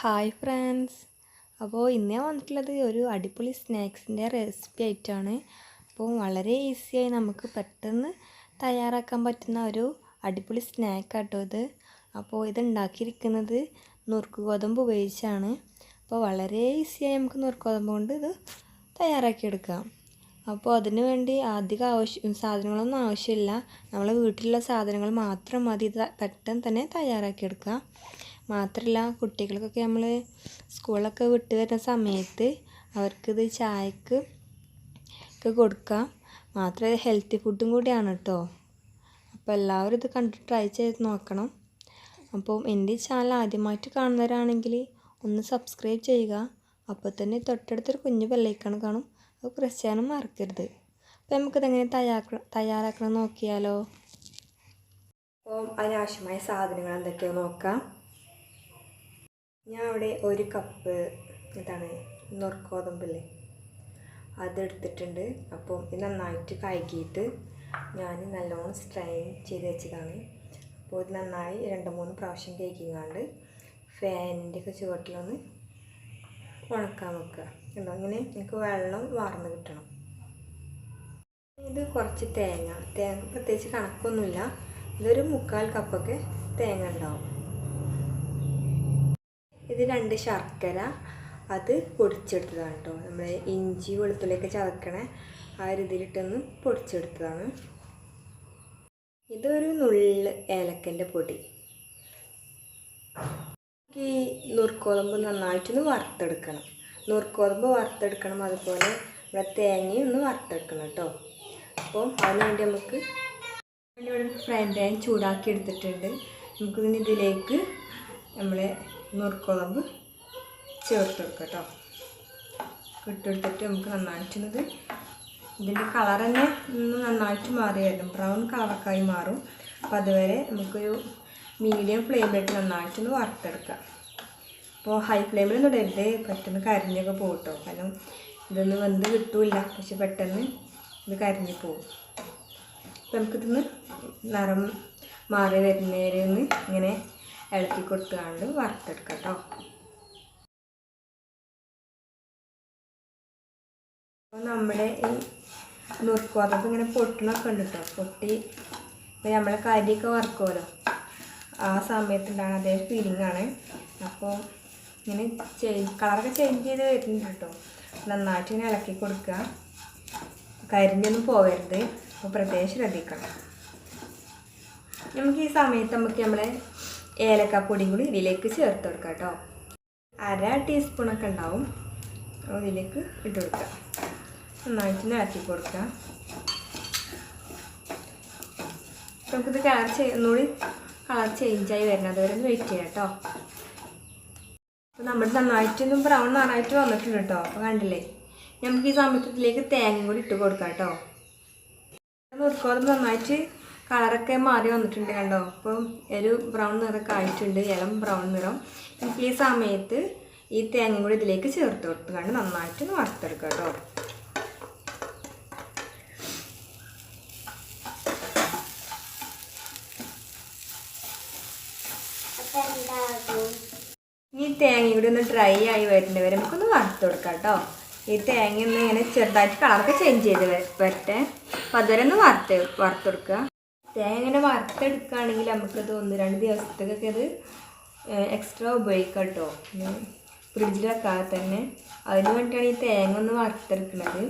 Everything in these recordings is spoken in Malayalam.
ഹായ് ഫ്രണ്ട്സ് അപ്പോൾ ഇന്ന് ഞാൻ വന്നിട്ടുള്ളത് ഒരു അടിപൊളി സ്നാക്സിന്റെ റെസിപ്പി ആയിട്ടാണ്. അപ്പോൾ വളരെ ഈസിയായി നമുക്ക് പെട്ടെന്ന് തയ്യാറാക്കാൻ പറ്റുന്ന ഒരു അടിപൊളി സ്നാക്ക് ആട്ടോ ഇത്. അപ്പോൾ ഇത് ഉണ്ടാക്കിയിരിക്കുന്നത് നുറുക്ക് ഗോതമ്പ് ഉപയോഗിച്ചാണ്. അപ്പോൾ വളരെ ഈസിയായി നമുക്ക് നുറുക്ക് ഗോതമ്പ് കൊണ്ട് ഇത് തയ്യാറാക്കിയെടുക്കാം. അപ്പോൾ അതിന് വേണ്ടി അധികം ആവശ്യം സാധനങ്ങളൊന്നും ആവശ്യമില്ല. നമ്മളെ വീട്ടിലുള്ള സാധനങ്ങൾ മാത്രം മതി. ഇത് പെട്ടെന്ന് തന്നെ തയ്യാറാക്കിയെടുക്കാം. മാത്രമല്ല കുട്ടികൾക്കൊക്കെ നമ്മൾ സ്കൂളൊക്കെ വിട്ട് വരുന്ന സമയത്ത് അവർക്കിത് ചായക്ക് ഒക്കെ കൊടുക്കാം. മാത്രമല്ല ഹെൽത്തി ഫുഡും കൂടിയാണ് കേട്ടോ അപ്പോൾ എല്ലാവരും ഇത് കണ്ടിട്ട് ട്രൈ ചെയ്ത് നോക്കണം. അപ്പോൾ എന്റെ ചാനൽ ആദ്യമായിട്ട് കാണുന്നവരാണെങ്കിൽ ഒന്ന് സബ്സ്ക്രൈബ് ചെയ്യുക. അപ്പോൾ തന്നെ തൊട്ടടുത്തൊരു കുഞ്ഞു ബെല്ലൈക്കൺ കാണും. അത് പ്രസ് ചെയ്യാനും മറക്കരുത്. അപ്പോൾ നമുക്കിതെങ്ങനെ തയ്യാറാക്കണം തയ്യാറാക്കണം നോക്കിയാലോ. അപ്പോൾ അതിനാവശ്യമായ സാധനങ്ങൾ എന്തൊക്കെയാണെന്ന് നോക്കാം. ഞാൻ അവിടെ ഒരു കപ്പ് ഇതാണ് നുറുക്കോതമ്പില്ലേ? അതെടുത്തിട്ടുണ്ട്. അപ്പം ഇത് നന്നായിട്ട് കഴുകിയിട്ട് ഞാൻ നല്ലോണം സ്ട്രെയിൻ ചെയ്ത് വെച്ചതാണ്. അപ്പോൾ ഇത് നന്നായി രണ്ട് മൂന്ന് പ്രാവശ്യം കഴുകിങ്ങാണ്ട് ഫാനിന്റെ ഒക്കെ ചുവട്ടിലൊന്ന് ഉണക്കാൻ വെക്കുക. ഉണ്ടോ ഇങ്ങനെ എനിക്ക് വെള്ളം വാർന്ന് കിട്ടണം. ഇത് കുറച്ച് തേങ്ങ. തേങ്ങ പ്രത്യേകിച്ച് കണക്കൊന്നുമില്ല. ഇതൊരു മുക്കാൽ കപ്പൊക്കെ തേങ്ങ ഉണ്ടാവും. ഇത് രണ്ട് ശർക്കര അത് പൊടിച്ചെടുത്തതാണ് കേട്ടോ നമ്മൾ ഇഞ്ചി വെളുത്തുള്ളിയൊക്കെ ചതക്കണേ ആ ഒരു ഇതിലിട്ടൊന്ന് പൊടിച്ചെടുത്തതാണ്. ഇതൊരു നുള്ള് ഏലക്കന്റെ പൊടി. ഈ നുറുക്കോതമ്പ് നന്നായിട്ടൊന്ന് വറുത്തെടുക്കണം. നുറുക്കോതമ്പ് വറുത്തെടുക്കണം അതുപോലെ ഇവിടെ തേങ്ങയും ഒന്ന് വറുത്തെടുക്കണം കേട്ടോ അപ്പോൾ അതിന് വേണ്ടി നമുക്ക് ഫ്രൈ പാൻ ചൂടാക്കി എടുത്തിട്ടുണ്ട്. നമുക്കിതിന് ഇതിലേക്ക് നുറുക്കുളമ്പ് ചേർത്ത് കൊടുക്കുക കേട്ടോ ഇട്ടെടുത്തിട്ട് നമുക്ക് നന്നായിട്ടുന്നത് ഇതിന്റെ കളർ തന്നെ ഒന്ന് നന്നായിട്ട് മാറിയായിരുന്നു. ബ്രൗൺ കളറൊക്കെ മാറും. അപ്പം അതുവരെ നമുക്കൊരു മീഡിയം ഫ്ലെയിമിലിട്ട് നന്നായിട്ടൊന്ന് വറുത്തെടുക്കാം. അപ്പോൾ ഹൈ ഫ്ലെയിമിലൊന്നും ഇടരുത് പെട്ടെന്ന് കരിഞ്ഞൊക്കെ പോകും കാരണം ഇതൊന്നും വെന്ത് കിട്ടില്ല. പക്ഷെ പെട്ടെന്ന് ഇത് കരിഞ്ഞ് പോകും. അപ്പോൾ നമുക്കിതൊന്ന് നിറം മാറി വരുന്നവരെ ഒന്ന് ഇങ്ങനെ ഇളക്കി കൊടുത്തുകൊണ്ട് വറുത്തെടുക്കാം കേട്ടോ. അപ്പോൾ നമ്മുടെ ഈ നുറുക്കോതമ്പ് ഇങ്ങനെ പൊട്ടണൊക്കെ ഉണ്ട് കേട്ടോ. പൊട്ടി ഇപ്പോൾ നമ്മളെ കരിയൊക്കെ വറുക്കുമല്ലോ ആ സമയത്തുണ്ടാകുന്ന അതേ ആണ്. അപ്പോൾ ഇങ്ങനെ ചേഞ്ച് കളറൊക്കെ ചേഞ്ച് ചെയ്ത് വരുന്നുണ്ട് കേട്ടോ. നന്നായിട്ട് ഇങ്ങനെ ഇളക്കി കൊടുക്കുക. കരിഞ്ഞൊന്നും പോകരുത്. അപ്പോൾ പ്രത്യേകം ശ്രദ്ധിക്കണം. നമുക്ക് ഈ സമയത്ത് നമുക്ക് നമ്മളെ ഏലക്കാപ്പൊടിയും കൂടി ഇതിലേക്ക് ചേർത്ത് കൊടുക്കാം കേട്ടോ. അര ടീസ്പൂണൊക്കെ ഉണ്ടാവും. ഇതിലേക്ക് ഇട്ട് കൊടുക്കുക. നന്നായിട്ട് ഇളക്കി കൊടുക്കുക. നമുക്കിത് കളർ ചെയ് ഒന്നുകൂടി കളർ ചേഞ്ചായി വരുന്നത് വരെ ഒന്ന് വെയിറ്റ് ചെയ്യാം കേട്ടോ. അപ്പോൾ നമ്മൾ നന്നായിട്ടൊന്നും ബ്രൗൺ നന്നായിട്ട് വന്നിട്ടുണ്ട് കേട്ടോ. അപ്പോൾ കണ്ടില്ലേ? നമുക്ക് ഈ സമയത്തിലേക്ക് തേങ്ങ കൂടി ഇട്ട് കൊടുക്കാം കേട്ടോ. നുറുക്കോളം നന്നായിട്ട് കളറൊക്കെ മാറി വന്നിട്ടുണ്ട് കണ്ടോ? അപ്പം ഒരു ബ്രൗൺ നിറമൊക്കെ ആയിട്ടുണ്ട് ഇളം ബ്രൗൺ നിറം. എനിക്ക് ഈ സമയത്ത് ഈ തേങ്ങ കൂടി ഇതിലേക്ക് ചേർത്ത് കൊടുത്ത് കണ്ട് നന്നായിട്ട് ഒന്ന് വറുത്തെടുക്കുക കേട്ടോ. ഈ തേങ്ങ കൂടി ഒന്ന് ഡ്രൈ ആയി വരുന്നത് വരെ നമുക്കൊന്ന് വറുത്ത് കൊടുക്കാം കേട്ടോ. ഈ തേങ്ങ ഒന്ന് ഇങ്ങനെ ചെറുതായിട്ട് കളറൊക്കെ ചേഞ്ച് ചെയ്ത് വരട്ടെ. അപ്പം അതുവരെ ഒന്ന് വറുത്ത് വറുത്ത് കൊടുക്കുക. തേങ്ങ ഇങ്ങനെ വറുത്തെടുക്കുകയാണെങ്കിൽ നമുക്കത് ഒന്ന് രണ്ട് ദിവസത്തേക്കൊക്കെ അത് എക്സ്ട്രാ ഉപയോഗിക്കാം കേട്ടോ ഫ്രിഡ്ജിൽ വെക്കാതെ തന്നെ. അതിന് വേണ്ടിയിട്ടാണ് ഈ തേങ്ങ ഒന്ന് വറുത്തെടുക്കുന്നത്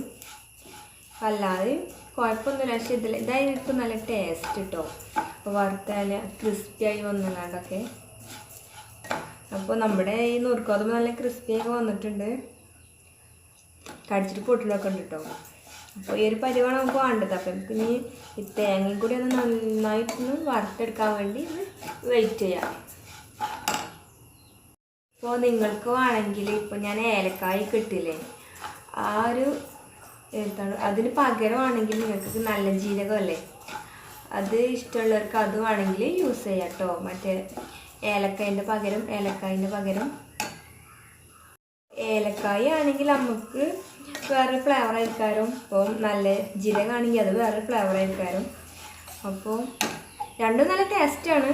അല്ലാതെ കുഴപ്പമൊന്നുമില്ല. പക്ഷേ ഇതിൽ ഇതായിരിക്കും നല്ല ടേസ്റ്റ് കേട്ടോ അപ്പോൾ വറുത്താൽ ക്രിസ്പിയായി വന്നല്ലാണ്ടൊക്കെ. അപ്പോൾ നമ്മുടെ ഈ നുറുക്കോതമ്പ് നല്ല ക്രിസ്പിയൊക്കെ വന്നിട്ടുണ്ട്. കടിച്ചിട്ട് പൊട്ടിലൊക്കെ ഉണ്ട് കേട്ടോ അപ്പോൾ ഈ ഒരു പരിവാണ് നമുക്ക് വേണ്ടത്. അപ്പം നമുക്ക് ഇനി ഈ തേങ്ങയും കൂടി ഒന്ന് നന്നായിട്ടൊന്ന് വറുത്തെടുക്കാൻ വേണ്ടി വെയിറ്റ് ചെയ്യാം. അപ്പോൾ നിങ്ങൾക്ക് വേണമെങ്കിൽ ഇപ്പോൾ ഞാൻ ഏലക്കായ കിട്ടില്ലേ? ആ ഒരു എന്താണ് അതിന് പകരമാണെങ്കിൽ നിങ്ങൾക്ക് നല്ല ജീരകമല്ലേ? അത് ഇഷ്ടമുള്ളവർക്ക് അത് വേണമെങ്കിൽ യൂസ് ചെയ്യാം കേട്ടോ മറ്റേ ഏലക്കായന്റെ പകരം ഏലക്കായന്റെ പകരം. ഏലക്കായ ആണെങ്കിൽ നമുക്ക് വേറെ ഫ്ലേവർ ആയിരിക്കാരും. അപ്പോൾ നല്ല ജീരകമാണെങ്കിൽ അത് വേറൊരു ഫ്ലേവർ ആയിരിക്കാരും. അപ്പോൾ രണ്ടും നല്ല ടേസ്റ്റാണ്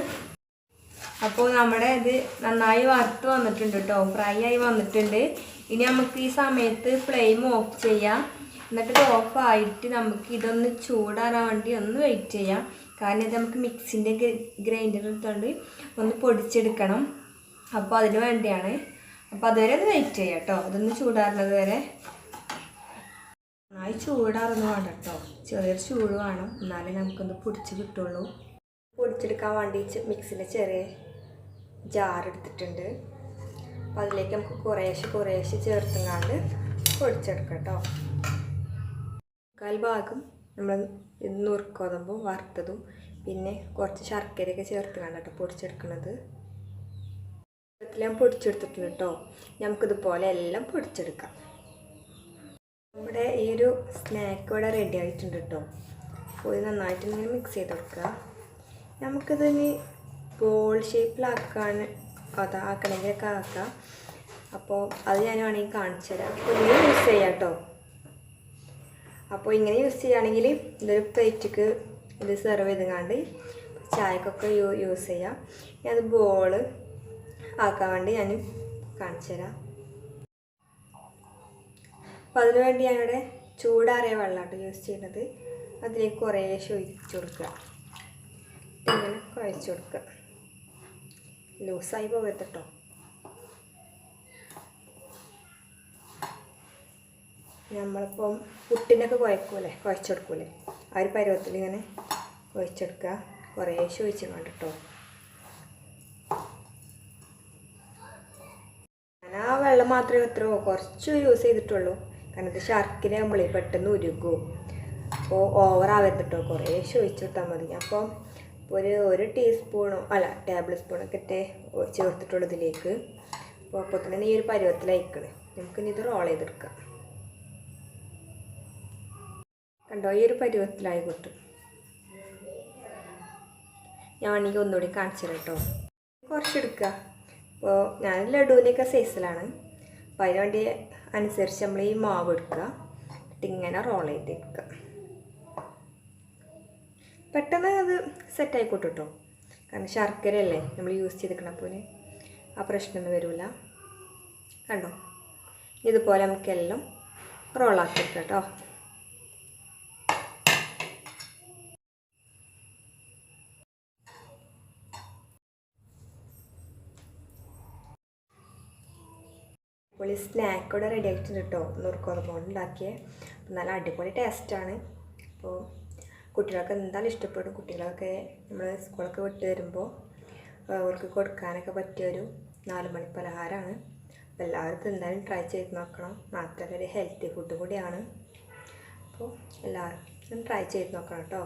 അപ്പോൾ നമ്മുടെ ഇത് നന്നായി വറുത്ത് വന്നിട്ടുണ്ട് കേട്ടോ ഫ്രൈ ആയി വന്നിട്ടുണ്ട്. ഇനി നമുക്ക് ഈ സമയത്ത് ഫ്ലെയിം ഓഫ് ചെയ്യാം. എന്നിട്ട് ഇത് ഓഫായിട്ട് നമുക്ക് ഇതൊന്ന് ചൂടാറാൻ വേണ്ടി ഒന്ന് വെയിറ്റ് ചെയ്യാം. കാരണം ഇത് നമുക്ക് മിക്സിന്റെ ഗ്രൈൻഡർ എടുത്തുകൊണ്ട് ഒന്ന് പൊടിച്ചെടുക്കണം. അപ്പോൾ അതിന് വേണ്ടിയാണ്. അപ്പോൾ അതുവരെ ഒന്ന് വെയിറ്റ് ചെയ്യാം കേട്ടോ അതൊന്ന് ചൂടാറുന്നത് വരെ. നന്നായി ചൂടാറൊന്നും വേണ്ട കേട്ടോ ചെറിയൊരു ചൂട് വേണം. എന്നാലേ നമുക്കൊന്ന് പൊടിച്ച് കിട്ടുള്ളൂ. പൊടിച്ചെടുക്കാൻ വേണ്ടി മിക്സിന്റെ ചെറിയ ജാർ എടുത്തിട്ടുണ്ട്. അപ്പോൾ അതിലേക്ക് നമുക്ക് കുറേശ്ശെ കുറേശ്ശെ ചേർത്തുങ്ങാണ്ട് പൊടിച്ചെടുക്കാം കേട്ടോ. മുക്കാൽ ഭാഗം നമ്മൾ നുറുക്കോതുമ്പോൾ വറുത്തതും പിന്നെ കുറച്ച് ശർക്കരയൊക്കെ ചേർത്തുങ്ങാണ്ട് കേട്ടോ പൊടിച്ചെടുക്കുന്നത് ഞാൻ പൊടിച്ചെടുത്തിട്ടുണ്ട് കേട്ടോ. നമുക്കിതുപോലെ എല്ലാം പൊടിച്ചെടുക്കാം. നമ്മുടെ ഈ ഒരു സ്നാക്ക് ഇവിടെ റെഡി ആയിട്ടുണ്ട് കേട്ടോ. അപ്പോൾ ഇത് നന്നായിട്ട് ഇങ്ങനെ മിക്സ് ചെയ്ത് കൊടുക്കുക. നമുക്കിതിന് ബോൾ ഷേപ്പിലാക്കാൻ അതാക്കണമെങ്കിലൊക്കെ ആക്കാം. അപ്പോൾ അത് ഞാൻ വേണമെങ്കിൽ കാണിച്ചു തരാം. അപ്പോൾ ഇങ്ങനെ യൂസ് ചെയ്യാം കേട്ടോ. അപ്പോൾ ഇങ്ങനെ യൂസ് ചെയ്യുകയാണെങ്കിൽ ഇതൊരു പ്ലേറ്റിക്ക് ഇത് സെർവ് ചെയ്തുകൊണ്ട് ചായക്കൊക്കെ യൂസ് ചെയ്യാം. ഞാനത് അത് ബോൾ ആക്കാൻ വേണ്ടി ഞാൻ കാണിച്ചു തരാം. അപ്പോൾ അതിനു വേണ്ടി ഞാനിവിടെ ചൂടാറിയ വെള്ളമാണ് യൂസ് ചെയ്യുന്നത്. അതിലേക്ക് കുറേശ്ശെ ഒഴിച്ചു കൊടുക്കുക. ഇങ്ങനെ കുഴച്ച് കൊടുക്കുക. ലൂസായി പോകരുത് കേട്ടോ നമ്മളിപ്പം പുട്ടിനൊക്കെ കുഴക്കൂലേ? കുഴച്ചെടുക്കൂലേ ആ ഒരു പരുവത്തിൽ ഇങ്ങനെ കുഴച്ചെടുക്കുക കുറേശ്ശെ ഒഴിച്ച് കേട്ടോ ഞാൻ ആ വെള്ളം മാത്രമേ എത്രയോ കുറച്ച് യൂസ് ചെയ്തിട്ടുള്ളൂ. കാരണം ഇത് നമ്മൾ പെട്ടെന്ന് ഉരുകും. അപ്പോൾ ഓവർ ആവരുത് കേട്ടോ കുറേശ്ശെ ഒഴിച്ച് കൊടുത്താൽ മതി. അപ്പോൾ ഒരു ഒരു ടീസ്പൂണോ അല്ല ടേബിൾ സ്പൂണൊക്കെ ഇട്ടേ ചേർത്തിട്ടുള്ളൂ ഇതിലേക്ക്. അപ്പോൾ അപ്പോൾ തന്നെ ഈ ഒരു പരുവത്തിലയക്കണേ നമുക്കിനി ഇത് റോൾ ചെയ്തെടുക്കാം. കണ്ടോ ഈ ഒരു പരുവത്തിലായി കിട്ടും. ഞാൻ വേണമെങ്കിൽ ഒന്നുകൂടി കാണിച്ചു കേട്ടോ കുറച്ചെടുക്കുക അപ്പോൾ ഞാൻ ലഡുവിന്റെയൊക്കെ സൈസിലാണ് അപ്പോൾ അതിന് വേണ്ടി അനുസരിച്ച് നമ്മൾ ഈ മാവ് എടുക്കുക. ഇങ്ങനെ റോൾ ചെയ്തെടുക്കുക പെട്ടെന്ന് അത് സെറ്റ് കൂട്ടും കേട്ടോ കാരണം ശർക്കരയല്ലേ നമ്മൾ യൂസ് ചെയ്തിരിക്കണം ആ പ്രശ്നമൊന്നും വരില്ല കണ്ടോ? ഇതുപോലെ നമുക്കെല്ലാം റോളാക്കി കേട്ടോ ഈ സ്നാക്ക് കൂടെ റെഡി ആയിട്ടുണ്ട് കേട്ടോ നുറുക്കോർമോണ്ട് ഉണ്ടാക്കിയ. നല്ല അടിപൊളി ടേസ്റ്റാണ് അപ്പോൾ കുട്ടികൾക്ക് എന്തായാലും ഇഷ്ടപ്പെടും. കുട്ടികളൊക്കെ നമ്മൾ സ്കൂളൊക്കെ വിട്ട് വരുമ്പോൾ അവർക്ക് കൊടുക്കാനൊക്കെ പറ്റിയൊരു നാല് മണി പലഹാരമാണ് അപ്പോൾ എല്ലാവർക്കും എന്തായാലും ട്രൈ ചെയ്ത് നോക്കണം. മാത്രമല്ല ഒരു ഹെൽത്തി ഫുഡ് കൂടിയാണ്. അപ്പോൾ എല്ലാവരും ട്രൈ ചെയ്ത് നോക്കണം കേട്ടോ